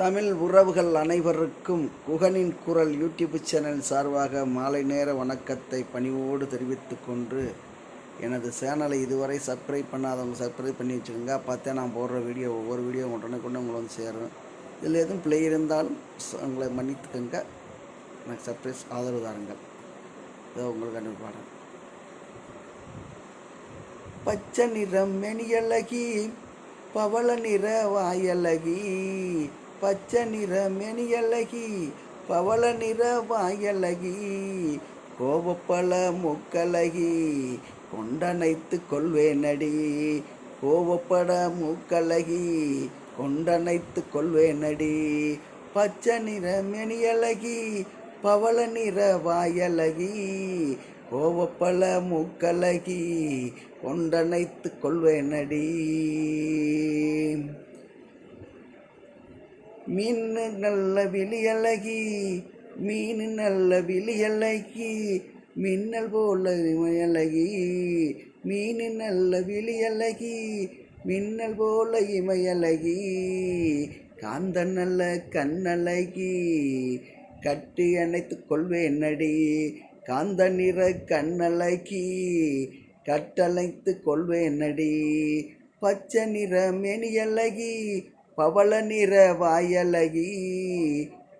தமிழ் உறவுகள் அனைவருக்கும் குகனின் குரல் யூடியூப் சேனல் சார்பாக மாலை நேர வணக்கத்தை பணிவோடு தெரிவித்து கொண்டு எனது சேனலை இதுவரை சப்ஸ்கிரைப் பண்ணாதவங்க சப்ஸ்கிரைப் பண்ணி வச்சுக்கோங்க. பார்த்தே நான் போடுற வீடியோ ஒவ்வொரு வீடியோ உடனே கொண்டு உங்களை வந்து சேரும். இதில் எதுவும் பிழை இருந்தாலும் உங்களை மன்னித்துக்கங்க. எனக்கு சர்ப்ரைஸ் ஆதரவு தாருங்கள். இதோ உங்களுக்கு அனுப்பாடு பச்சை நிறம் மெனியழகி பவள நிற வாயழகி பச்சை நிற மெனியழகி பவள நிற வாயழகி கோபப்பல மூக்கழகி கொண்டனைத்து கொள்வேனடி கோபப்பட மூக்கழகி கொண்டனைத்து கொள்வேனடி. பச்சை நிற மெனியழகி பவள நிற வாயழகி கோவப்பல மூக்கழகி கொண்டனைத்து கொள்வேனடி. மீன் நல்ல விழியழகி மீன் நல்ல விழியழகி மின்னல் போல இமையழகி மீன் நல்ல விழியழகி மின்னல் போல இமையழகி காந்த நல்ல கண்ணழகி கட்டி அணைத்து கொள்வேன் கொள்வேனடி காந்த நிற கண்ணழகி கட்டளைத்து கொள்வேனடி பச்சை நிற மெனியழகி பவள நிற வாயழகி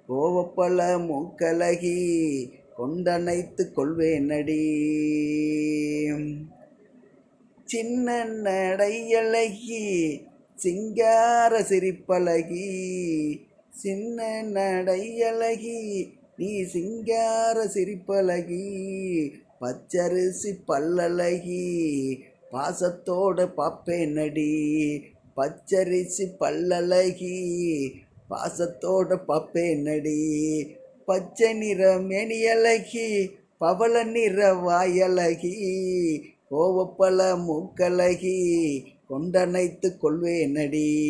கோவப்பல மூக்கழகி கொண்டனைத்து கொள்வேனடி. சின்ன நடையழகி சிங்கார சிரிப்பழகி சின்ன நடையழகி நீ சிங்கார சிரிப்பழகி பச்சரிசி பல்லழகி பாசத்தோட பாப்பேனடி. பச்சரிசி பல்லழகி பாசத்தோட பாப்பேனடி. பச்சை நிற மெனியழகி பவள நிற வாயழகி. கோவப்பல மூக்கழகி கொண்டனைத்து கொள்வேனடி.